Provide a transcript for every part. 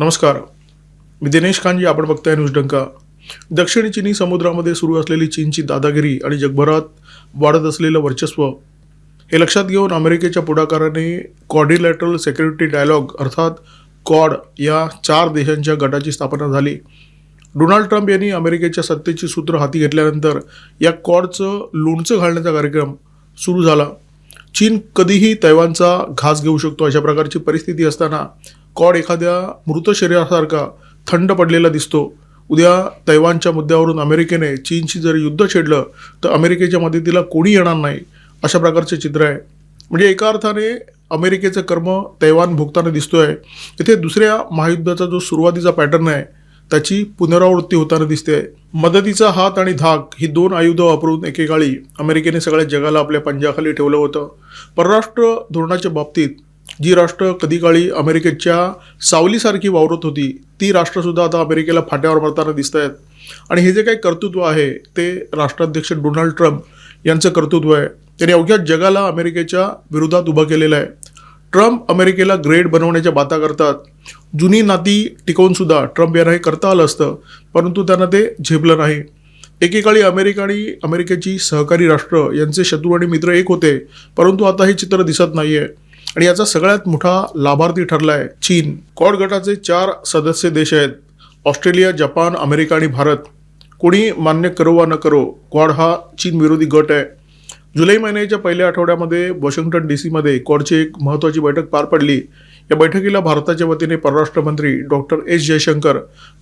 नमस्कार. मी दिनेश खानजी आपण बघताय न्यूज डंका. दक्षिण चिनी समुद्रामध्ये सुरू असलेली चीनची दादागिरी आणि जगभरात वाढत असलेलं वर्चस्व हे लक्षात घेऊन अमेरिकेच्या पुढाकाराने कॉर्डिलॅटरल सेक्युरिटी डायलॉग अर्थात कॉड या चार देशांच्या गटाची स्थापना झाली. डोनाल्ड ट्रम्प यांनी अमेरिकेच्या सत्तेची सूत्र हाती घेतल्यानंतर या कॉडचं लोणचं घालण्याचा कार्यक्रम सुरू झाला. चीन कधीही तैवानचा घास घेऊ शकतो अशा प्रकारची परिस्थिती असताना कॉड एखाद्या मृत शरीरासारखा थंड पडलेला दिसतो. उद्या तैवानच्या मुद्द्यावरून अमेरिकेने चीनशी जर युद्ध छेडलं तर अमेरिकेच्या मदतीला कोणी येणार नाही अशा प्रकारचे चित्र आहे. म्हणजे एका अर्थाने अमेरिकेचं कर्म तैवान भोगताना दिसतोय. इथे दुसऱ्या महायुद्धाचा जो सुरुवातीचा पॅटर्न आहे त्याची पुनरावृत्ती होताना दिसते. मदतीचा हात आणि धाक ही दोन आयुधं वापरून एकेकाळी अमेरिकेने सगळ्या जगाला आपल्या पंजाखाली ठेवलं होतं. परराष्ट्र धोरणाच्या बाबतीत जी राष्ट्र कधी काळी अमेरिकेच्या सावलीसारखी वावरत होती ती राष्ट्रसुद्धा आता अमेरिकेला फाट्यावर मारताना दिसत आहेत आणि हे जे काही कर्तृत्व आहे ते राष्ट्राध्यक्ष डोनाल्ड ट्रम्प यांचं कर्तृत्व आहे. त्यांनी अवघ्या जगाला अमेरिकेच्या विरोधात उभं केलेलं आहे. ट्रम्प अमेरिकेला ग्रेड बनवण्याच्या बाता करतात. जुनी नाती टिकवूनसुद्धा ट्रम्प यांना हे करता आलं असतं परंतु त्यांना ते झेपलं नाही. एकेकाळी अमेरिका आणि अमेरिकेची सहकारी राष्ट्र यांचे शत्रू आणि मित्र एक होते परंतु आता हे चित्र दिसत नाही आहे आणि याचा सगळ्यात मोठा लाभार्थी ठरला आहे चीन. कॉड गटाचे चार सदस्य देश आहेत. ऑस्ट्रेलिया जपान अमेरिका आणि भारत. कोणी मान्य करो वा न करो क्वाड हा चीन विरोधी गट आहे. जुलै महिन्याच्या पहिल्या आठवड्यामध्ये वॉशिंग्टन डी सीमध्ये क्वाडची एक महत्त्वाची बैठक पार पडली. या बैठकीला भारताच्या वतीने परराष्ट्र मंत्री डॉक्टर एस. जयशंकर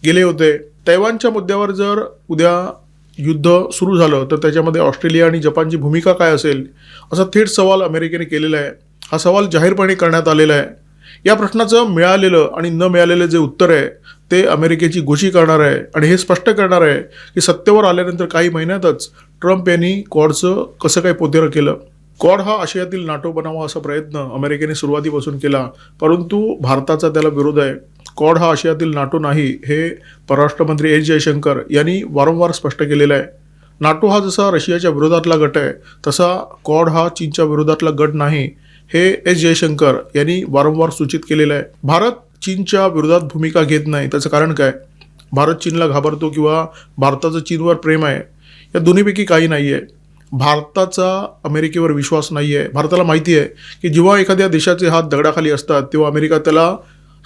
गेले होते. तैवानच्या मुद्द्यावर जर उद्या युद्ध सुरू झालं तर त्याच्यामध्ये ऑस्ट्रेलिया आणि जपानची भूमिका काय असेल? असा थेट सवाल अमेरिकेने केलेला आहे. हा सवाल जाहीरपणे करण्यात आलेला आहे. या प्रश्नाचं मिळालेलं आणि न मिळालेलं जे उत्तर आहे ते अमेरिकेची गोशी करणार आहे. आणि हे स्पष्ट करणार आहे की सत्तेवर आल्यानंतर काही महिन्यातच ट्रम्प यांनी कॉडचं कसं काय पोतेरं केलं? कॉड हा आशियातील नाटो बनावा असा प्रयत्न अमेरिकेने सुरुवातीपासून केला परंतु भारताचा त्याला विरोध आहे. कॉड हा आशियातील नाटो नाही हे परराष्ट्रमंत्री एस जयशंकर यांनी वारंवार स्पष्ट केलेलं आहे. नाटो हा जसा रशियाच्या विरोधातला गट आहे तसा कॉड हा चीनच्या विरोधातला गट नाही हे एस जयशंकर यांनी वारंवार सूचित केलेलं आहे. भारत चीनच्या विरोधात भूमिका घेत नाही. त्याचं कारण काय? भारत चीनला घाबरतो किंवा भारताचं चीनवर प्रेम आहे? या दोन्हीपैकी काही नाही आहे भारताचा अमेरिकेवर विश्वास नाही आहे भारताला माहिती आहे की जेव्हा एखाद्या देशाचे हात दगडाखाली असतात तेव्हा अमेरिका त्याला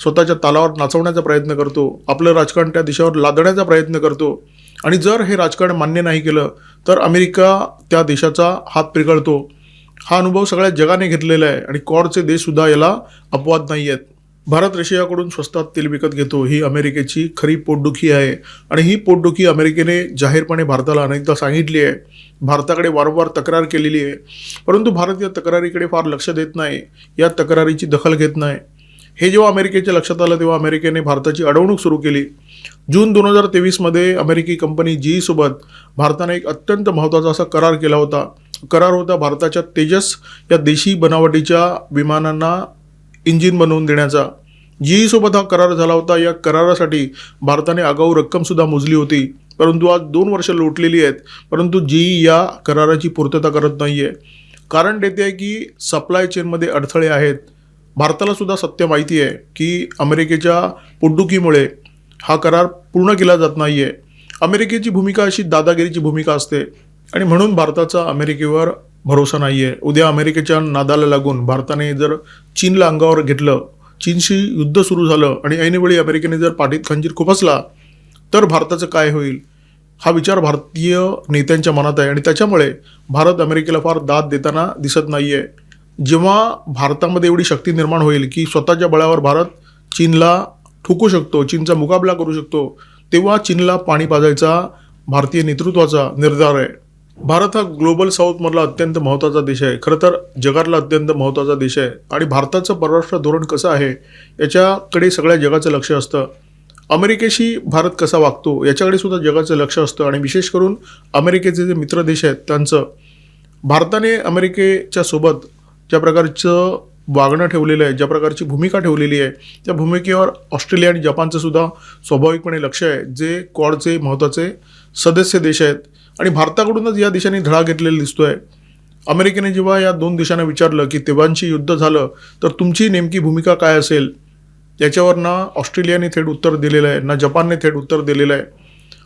स्वतःच्या तालावर नाचवण्याचा प्रयत्न करतो आपलं राजकारण त्या देशावर लादण्याचा प्रयत्न करतो. आणि जर हे राजकारण मान्य नाही केलं तर अमेरिका त्या देशाचा हात पिघळतो. हा अनुभव सगळ्या जगाने घेतलेला आहे आणि कॉडचे देशसुद्धा याला अपवाद नाही आहेत. भारत रशियाकडून स्वस्तात तेल विकत घेतो ही अमेरिकेची खरी पोटदुखी आहे आणि ही पोटदुखी अमेरिकेने जाहीरपणे भारताला अनेकदा सांगितली आहे. भारताकडे वारंवार तक्रार केलेली आहे. परंतु भारत या तक्रारीकडे फार लक्ष देत नाही. या तक्रारीची दखल घेत नाही. हे जेव्हा अमेरिकेच्या लक्षात आलं तेव्हा अमेरिकेने भारताची अडवणूक सुरू केली. जून दोन हजार तेवीसमध्ये अमेरिकी कंपनी जीईसोबत भारताने एक अत्यंत महत्त्वाचा असा करार केला होता. करार होता भारताच्या तेजस या देशी बनावटीच्या विमानांना इंजिन बनवून देण्याचा. जीईसोबत हा करार झाला होता या करारासाठी भारताने आगाऊ रक्कमसुद्धा मोजली होती. परंतु आज दोन वर्ष लोटलेली आहेत परंतु जी या कराराची पूर्तता करत नाही आहे कारण देते आहे की सप्लाय चेनमध्ये अडथळे आहेत. भारताला सुद्धा सत्य माहिती आहे की अमेरिकेच्या पोटदुखीमुळे हा करार पूर्ण केला जात नाही आहे अमेरिकेची भूमिका अशी दादागिरीची भूमिका असते. आणि म्हणून भारताचा अमेरिकेवर भरोसा नाही आहे उद्या अमेरिकेच्या नादाला लागून भारताने जर चीनला अंगावर घेतलं चीनशी युद्ध सुरू झालं आणि ऐनवेळी अमेरिकेने जर पाठीत खंजीर खुपसला तर भारताचं काय होईल? हा विचार भारतीय नेत्यांच्या मनात आहे. आणि त्याच्यामुळे भारत अमेरिकेला फार दाद देताना दिसत नाही आहे जेव्हा भारतामध्ये एवढी शक्ती निर्माण होईल की स्वतःच्या बळावर भारत चीनला ठोकू शकतो चीनचा मुकाबला करू शकतो तेव्हा चीनला पाणी पाजायचा भारतीय नेतृत्वाचा निर्धार आहे. भारत हा ग्लोबल साऊथमधला अत्यंत महत्त्वाचा देश आहे. खरं तर जगातला अत्यंत महत्त्वाचा देश आहे. आणि भारताचं परराष्ट्र धोरण कसं आहे याच्याकडे सगळ्या जगाचं लक्ष असतं. अमेरिकेशी भारत कसा वागतो याच्याकडे सुद्धा जगाचं लक्ष असतं. आणि विशेष करून अमेरिकेचे जे मित्र देश आहेत त्यांचं. भारताने अमेरिकेच्या सोबत ज्या प्रकारचं वागणं ठेवलेलं आहे ज्या प्रकारची भूमिका ठेवलेली आहे त्या भूमिकेवर ऑस्ट्रेलिया आणि जपानचं सुद्धा स्वाभाविकपणे लक्ष आहे. जे क्वाडचे महत्त्वाचे सदस्य देश आहेत आणि भारताकडूनच या देशाने धडा घेतलेला दिसतो आहे अमेरिकेने जेव्हा या दोन देशांना विचारलं की तेव्हांशी युद्ध झालं तर तुमची नेमकी भूमिका काय असेल? याच्यावर ना ऑस्ट्रेलियाने थेट उत्तर दिलेलं आहे ना जपानने थेट उत्तर दिलेलं आहे.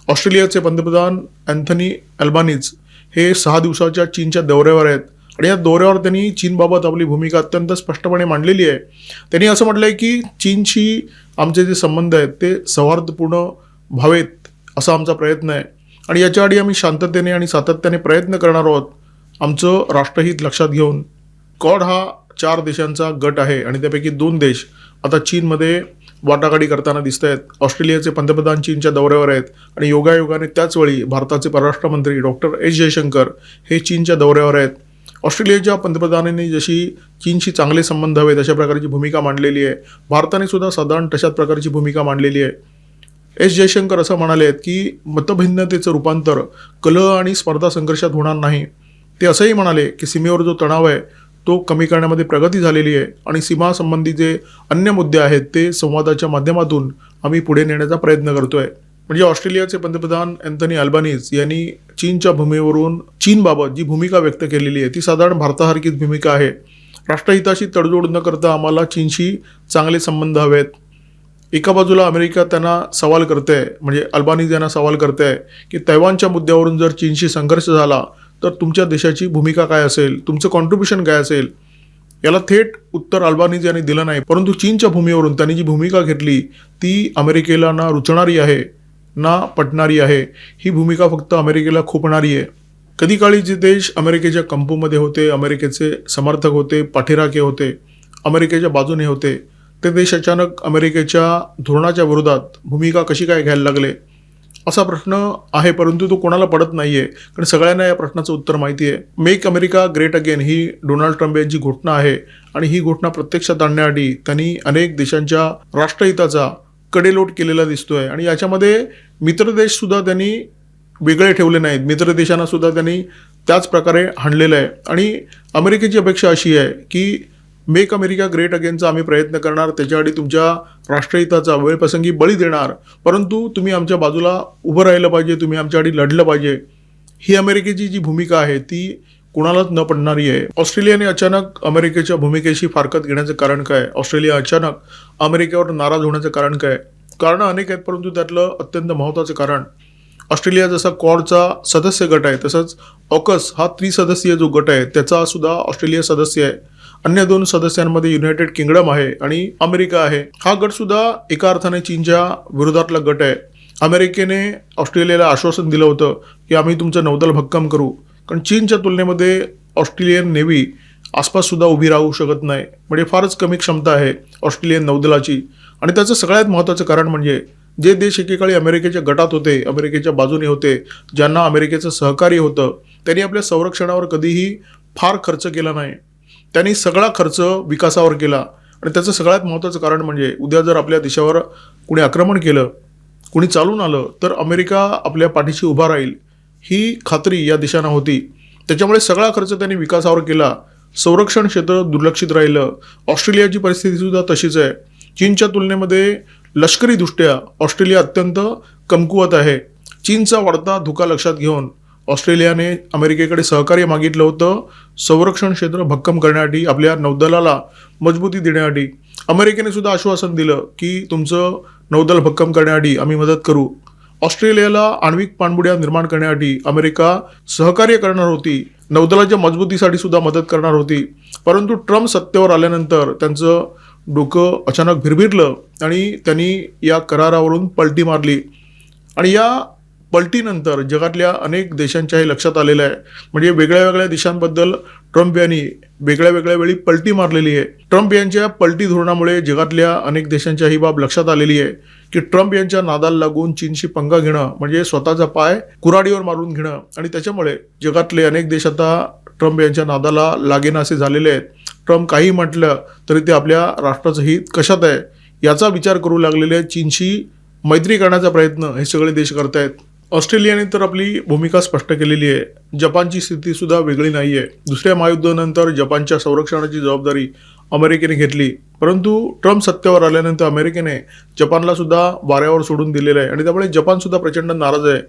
ऑस्ट्रेलियाचे पंतप्रधान अँथनी अल्बानीज हे सहा दिवसाच्या चीनच्या दौऱ्यावर आहेत. आणि या दौऱ्यावर त्यांनी चीनबाबत आपली भूमिका अत्यंत स्पष्टपणे मांडलेली आहे. त्यांनी असं म्हटलं आहे की चीनशी आमचे जे संबंध आहेत ते सौहार्दपूर्ण व्हावेत असा आमचा प्रयत्न आहे. आणि याच्या आधी आम्ही शांततेने आणि सातत्याने प्रयत्न करणार आहोत आमचं राष्ट्रहित लक्षात घेऊन. कॉड हा चार देशांचा गट आहे आणि त्यापैकी दोन देश आता चीनमध्ये वाटाघाटी करताना दिसत आहेत ऑस्ट्रेलियाचे पंतप्रधान चीनच्या दौऱ्यावर आहेत आणि योगायोगाने त्याचवेळी भारताचे परराष्ट्र मंत्री डॉक्टर एस जयशंकर हे चीनच्या दौऱ्यावर आहेत. ऑस्ट्रेलियाच्या पंतप्रधानांनी जशी चीनशी चांगले संबंध हवेत अशा प्रकारची भूमिका मांडलेली आहे. भारताने सुद्धा साधारण तशाच प्रकारची भूमिका मांडलेली आहे. एस जयशंकर असं म्हणाले आहेत की मतभिन्नतेचं रूपांतर कलह आणि स्पर्धा संघर्षात होणार नाही. ते असंही म्हणाले की सीमेवर जो तणाव आहे तो कमी करण्यामध्ये प्रगती झालेली आहे आणि सीमासंबंधी जे अन्य मुद्दे आहेत ते संवादाच्या माध्यमातून आम्ही पुढे नेण्याचा प्रयत्न करतो आहे म्हणजे ऑस्ट्रेलियाचे पंतप्रधान अँथनी अल्बानीज यांनी चीनच्या भूमीवरून चीनबाबत जी भूमिका व्यक्त केलेली आहे ती साधारण भारतासारखीच भूमिका आहे. राष्ट्रहिताशी तडजोड न करता आम्हाला चीनशी चांगले संबंध हवेत. एका बाजूला अमेरिका त्यांना सवाल करते आहे म्हणजे अल्बानीज यांना सवाल करते की तैवानच्या मुद्द्यावरून जर चीनशी संघर्ष झाला तर तुमच्या देशाची भूमिका काय असेल? तुमचं कॉन्ट्रीब्युशन काय असेल? याला थेट उत्तर अल्बानीज यांनी दिलं नाही परंतु चीनच्या भूमीवरून त्यांनी जी भूमिका घेतली ती अमेरिकेला ना रुचणारी आहे. ना पटणारी आहे. ही भूमिका फक्त अमेरिकेला खोपणारी आहे. कधी काळी जे देश अमेरिकेच्या कंपूमध्ये होते अमेरिकेचे समर्थक होते पाठीराखे होते अमेरिकेच्या बाजूने होते ते देश अचानक अमेरिकेच्या धोरणाच्या विरोधात भूमिका कशी काय घ्यायला लागले? असा प्रश्न आहे परंतु तो कोणाला पडत नाही आहे कारण सगळ्यांना या प्रश्नाचं उत्तर माहिती आहे मेक अमेरिका ग्रेट अगेन ही डोनाल्ड ट्रम्प यांची घोषणा आहे आणि ही घोषणा प्रत्यक्षात आणण्यासाठी त्यांनी अनेक देशांच्या राष्ट्रहिताचा कडेलोट केलेला दिसतोय. आणि याच्यामध्ये मित्रदेशसुद्धा त्यांनी वेगळे ठेवले नाहीत. मित्र देशांना सुद्धा त्यांनी त्याच प्रकारे हाणलेलं आहे. आणि अमेरिकेची अपेक्षा अशी आहे की मेक अमेरिका ग्रेट अगेनचा आम्ही प्रयत्न करणार त्याच्यासाठी तुमच्या राष्ट्रहिताचा वेळप्रसंगी बळी देणार. परंतु तुम्ही आमच्या बाजूला उभं राहिलं पाहिजे तुम्ही आमच्यासाठी लढलं पाहिजे. ही अमेरिकेची जी भूमिका आहे ती कुणालाच न पडणारी आहे. ऑस्ट्रेलियाने अचानक अमेरिकेच्या भूमिकेशी फारकत घेण्याचं कारण काय? ऑस्ट्रेलिया अचानक अमेरिकेवर नाराज होण्याचं कारण काय? कारणं अनेक आहेत परंतु त्यातलं अत्यंत महत्त्वाचं कारण ऑस्ट्रेलिया जसा कॉडचा सदस्य गट आहे तसंच ऑकस हा त्रिसदस्यीय जो गट आहे त्याचा सुद्धा ऑस्ट्रेलिया सदस्य आहे. अन्य दोन सदस्यांमध्ये युनायटेड किंगडम आहे आणि अमेरिका आहे. हा गट सुद्धा एका अर्थाने चीनच्या विरोधातला गट आहे. अमेरिकेने ऑस्ट्रेलियाला आश्वासन दिलं होतं की आम्ही तुमचं नौदल भक्कम करू. कारण चीनच्या तुलनेमध्ये ऑस्ट्रेलियन नेव्ही आसपाससुद्धा उभी राहू शकत नाही. म्हणजे फारच कमी क्षमता आहे ऑस्ट्रेलियन नौदलाची. आणि त्याचं सगळ्यात महत्त्वाचं कारण म्हणजे जे देश एकेकाळी अमेरिकेच्या गटात होते अमेरिकेच्या बाजूने होते ज्यांना अमेरिकेचं सहकार्य होतं त्यांनी आपल्या संरक्षणावर कधीही फार खर्च केला नाही. त्यांनी सगळा खर्च विकासावर केला. आणि त्याचं सगळ्यात महत्त्वाचं कारण म्हणजे उद्या जर आपल्या देशावर कुणी आक्रमण केलं कुणी चालून आलं तर अमेरिका आपल्या पाठीशी उभा राहील. ही खात्री या देशांना होती. त्याच्यामुळे सगळा खर्च त्यांनी विकासावर केला. संरक्षण क्षेत्र दुर्लक्षित राहिलं. ऑस्ट्रेलियाची परिस्थिती सुद्धा तशीच आहे. चीनच्या तुलनेमध्ये लष्करीदृष्ट्या ऑस्ट्रेलिया अत्यंत कमकुवत आहे. चीनचा वाढता धोका लक्षात घेऊन ऑस्ट्रेलियाने अमेरिकेकडे सहकार्य मागितलं होतं. संरक्षण क्षेत्र भक्कम करण्यासाठी आपल्या नौदलाला मजबूती देण्यासाठी. अमेरिकेने सुद्धा आश्वासन दिलं की तुमचं नौदल भक्कम करण्यासाठी आम्ही मदत करू. ऑस्ट्रेलियाला आण्विक पाणबुड्या निर्माण करण्यासाठी अमेरिका सहकार्य करणार होती. नौदलाच्या मजबूतीसाठी सुद्धा मदत करणार होती. परंतु ट्रम्प सत्तेवर आल्यानंतर त्यांचं डोकं अचानक भिरभिरलं आणि त्यांनी या करारावरून पलटी मारली. आणि या पलटीनंतर जगातल्या अनेक देशांच्याही लक्षात आलेलं आहे. म्हणजे वेगळ्या वेगळ्या देशांबद्दल ट्रम्प यांनी वेगळ्या वेगळ्या वेळी पलटी मारलेली आहे. ट्रम्प यांच्या पलटी धोरणामुळे जगातल्या अनेक देशांच्या ही बाब लक्षात आलेली आहे की ट्रम्प यांच्या नादाला लागून चीनशी पंगा घेणं म्हणजे स्वतःचा पाय कुराडीवर मारून घेणं आणि त्याच्यामुळे जगातले अनेक देश आता ट्रम्प यांच्या नादाला लागेना असे झालेले आहेत. ट्रम्प काही म्हटलं तरी ते आपल्या राष्ट्राचं हित कशात आहे याचा विचार करू लागलेले चीनशी मैत्री करण्याचा प्रयत्न हे सगळे देश करतायत. ऑस्ट्रेलियाने तर आपली भूमिका स्पष्ट केलेली आहे. जपानची स्थितीसुद्धा वेगळी नाही आहे दुसऱ्या महायुद्धानंतर जपानच्या संरक्षणाची जबाबदारी अमेरिकेने घेतली. परंतु ट्रम्प सत्तेवर आल्यानंतर अमेरिकेने जपानला सुद्धा वाऱ्यावर सोडून दिलेलं आहे. आणि त्यामुळे जपानसुद्धा प्रचंड नाराज आहे.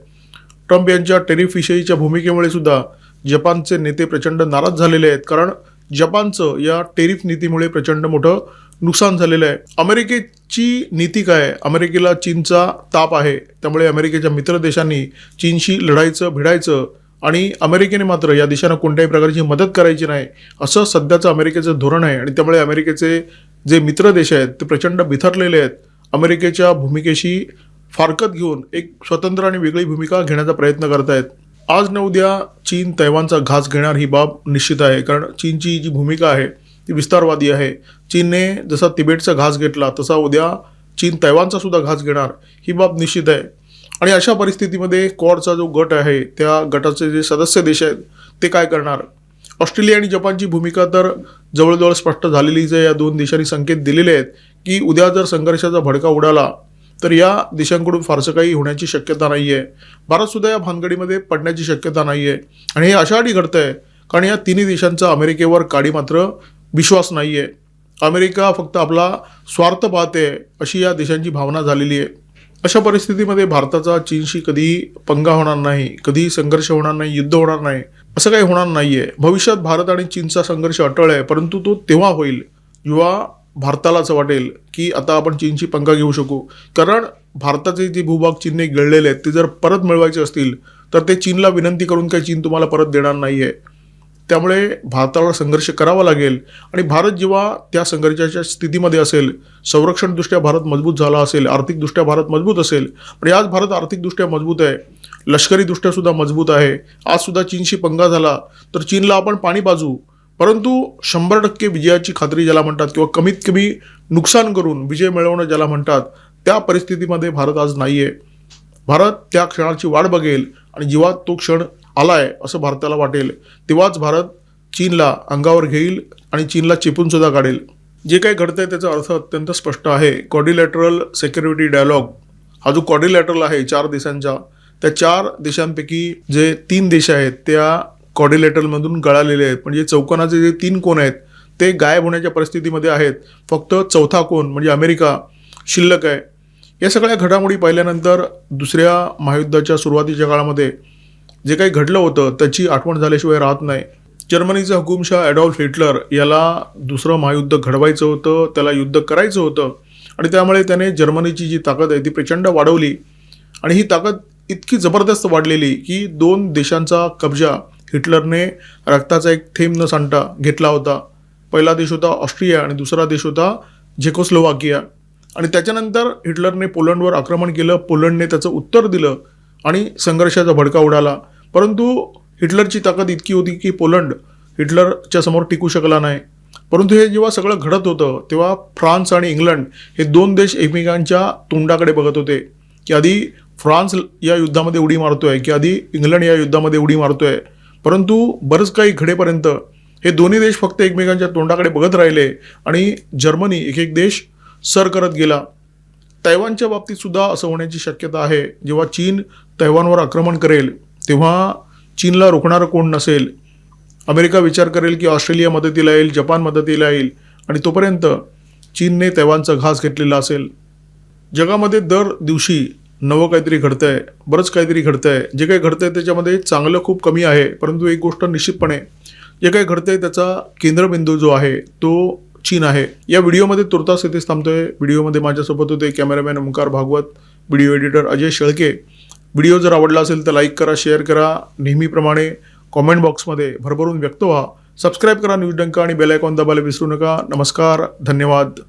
ट्रम्प यांच्या टेरिफविषयीच्या भूमिकेमुळे सुद्धा जपानचे नेते प्रचंड नाराज झालेले आहेत. कारण जपानचं या टेरिफ नीतीमुळे प्रचंड मोठं नुकसान झालेलं आहे. अमेरिकेची नीती काय आहे? अमेरिकेला चीनचा ताप आहे. त्यामुळे अमेरिकेच्या मित्र देशांनी चीनशी लढायचं भिडायचं आणि अमेरिकेने मात्र या देशांना कोणत्याही प्रकारची मदत करायची नाही असं सध्याचं अमेरिकेचं धोरण आहे. आणि त्यामुळे अमेरिकेचे जे मित्र देश आहेत ते प्रचंड बिथरलेले आहेत. अमेरिकेच्या भूमिकेशी फारकत घेऊन एक स्वतंत्र आणि वेगळी भूमिका घेण्याचा प्रयत्न करत आहेत आज न उद्या चीन तैवानचा घास घेणार ही बाब निश्चित आहे. कारण चीनची जी भूमिका आहे ती विस्तारवादी आहे. चीनने जसा तिबेटचा घास घेतला तसा उद्या चीन तैवानचा सुद्धा घास घेणार ही बाब निश्चित आहे. आणि अशा परिस्थितीमध्ये क्वाडचा जो गट आहे त्या गटाचे जे सदस्य देश आहेत ते काय करणार? ऑस्ट्रेलिया आणि जपानची भूमिका तर जवळजवळ स्पष्ट झालेलीच आहे. या दोन देशांनी संकेत दिलेले आहेत की उद्या जर संघर्षाचा भडका उडाला तर या देशांकडून फारसं काही होण्याची शक्यता नाही आहे भारतसुद्धा या भानगडीमध्ये पडण्याची शक्यता नाही आहे आणि हे अशासाठी घडतं आहे कारण या तिन्ही देशांचा अमेरिकेवर काडी मात्र विश्वास नाही आहे अमेरिका फक्त आपला स्वार्थ पाहते अशी या देशांची भावना झालेली आहे. अशा परिस्थितीमध्ये भारताचा चीनशी कधी पंगा होणार नाही कधी संघर्ष होणार नाही युद्ध होणार नाही असं काही होणार नाही आहे भविष्यात भारत आणि चीनचा संघर्ष अटळ आहे परंतु तो तेव्हा होईल. युवा भारताला असं वाटेल की आता आपण चीनची पंगा घेऊ शकू. कारण भारताचे जे भूभाग चीनने गिळलेले आहेत ते जर परत मिळवायचे असतील तर ते चीनला विनंती करून काही चीन तुम्हाला परत देणार नाही आहे त्यामुळे भारताला संघर्ष करावा लागेल आणि भारत जेव्हा त्या संघर्षाच्या स्थितीमध्ये असेल संरक्षणदृष्ट्या भारत मजबूत झाला असेल आर्थिकदृष्ट्या भारत मजबूत असेल पण आज भारत आर्थिकदृष्ट्या मजबूत आहे लष्करीदृष्ट्यासुद्धा मजबूत आहे आजसुद्धा चीनशी पंगा झाला तर चीनला आपण पाणी बाजू परंतु शंभर टक्के विजयाची खात्री ज्याला म्हणतात किंवा कमीत कमी नुकसान करून विजय मिळवणं ज्याला म्हणतात त्या परिस्थितीमध्ये भारत आज नाही आहे भारत त्या क्षणाची वाट बघेल आणि जेव्हा तो क्षण आलाय असं भारताला वाटेल. तेव्हाच भारत चीनला अंगावर घेईल आणि चीनला चेपून सुद्धा काढेल. जे काही घडतंय त्याचा अर्थ अत्यंत स्पष्ट आहे. कॉर्डिलॅटरल सेक्युरिटी डायलॉग हा जो कॉर्डिलॅटरल आहे चार देशांचा त्या चार देशांपैकी जे तीन देश आहेत त्या कॉर्डिलेटरमधून गळालेले आहेत. म्हणजे चौकोनाचे जे तीन कोण आहेत ते गायब होण्याच्या परिस्थितीमध्ये आहेत. फक्त चौथा कोण म्हणजे अमेरिका शिल्लक आहे. या सगळ्या घडामोडी पाहिल्यानंतर दुसऱ्या महायुद्धाच्या सुरुवातीच्या काळामध्ये जे काही घडलं होतं त्याची आठवण झाल्याशिवाय राहत नाही. जर्मनीचा हुकुमशाह ॲडॉल्फ हिटलर याला दुसरं महायुद्ध घडवायचं होतं त्याला युद्ध करायचं होतं आणि त्यामुळे त्याने जर्मनीची जी ताकद आहे ती प्रचंड वाढवली. आणि ही ताकद इतकी जबरदस्त वाढलेली की दोन देशांचा कब्जा हिटलरने रक्ताचा एक थेंब न सांडता घेतला होता. पहिला देश होता ऑस्ट्रिया आणि दुसरा देश होता झेकोस्लोवाकिया. आणि त्याच्यानंतर हिटलरने पोलंडवर आक्रमण केलं पोलंडने त्याचं उत्तर दिलं आणि संघर्षाचा भडका उडाला. परंतु हिटलरची ताकद इतकी होती की पोलंड हिटलरच्या समोर टिकू शकला नाही. परंतु हे जेव्हा सगळं घडत होतं तेव्हा फ्रान्स आणि इंग्लंड हे दोन देश एकमेकांच्या तोंडाकडे बघत होते की आधी फ्रान्स या युद्धामध्ये उडी मारतोय की आधी इंग्लंड या युद्धामध्ये उडी मारतोय. परंतु बरंच काही घडेपर्यंत हे दोन्ही देश फक्त एकमेकांच्या तोंडाकडे बघत राहिले आणि जर्मनी एक एक देश सर करत गेला. तैवानच्या बाबतीत सुद्धा असं होण्याची शक्यता आहे. जेव्हा चीन तैवानवर आक्रमण करेल तेव्हा चीनला रोखणारं कोण नसेल? अमेरिका विचार करेल की ऑस्ट्रेलिया मदतीला येईल जपान मदतीला येईल आणि तोपर्यंत चीनने तैवानचा घास घेतलेला असेल. जगामध्ये दर दिवशी नवं काहीतरी घडतं आहे बरंच काहीतरी घडतं आहे जे काही घडतं आहे त्याच्यामध्ये चांगलं खूप कमी आहे परंतु एक गोष्ट निश्चितपणे जे काही घडतं आहे त्याचा केंद्रबिंदू जो आहे तो चीन आहे. या व्हिडिओमध्ये तुर्तास इथेच थांबतोय. व्हिडिओमध्ये माझ्यासोबत होते cameraman Omkar Bhagwat video editor Ajay Shelke. Video जर आवडला असेल तर लाईक करा शेअर करा. नेहमीप्रमाणे कॉमेंट बॉक्समध्ये भरभरून व्यक्त व्हा. सबस्क्राईब करा न्यूज डंका आणि बेल आयकॉन दाबायला विसरू नका. नमस्कार धन्यवाद.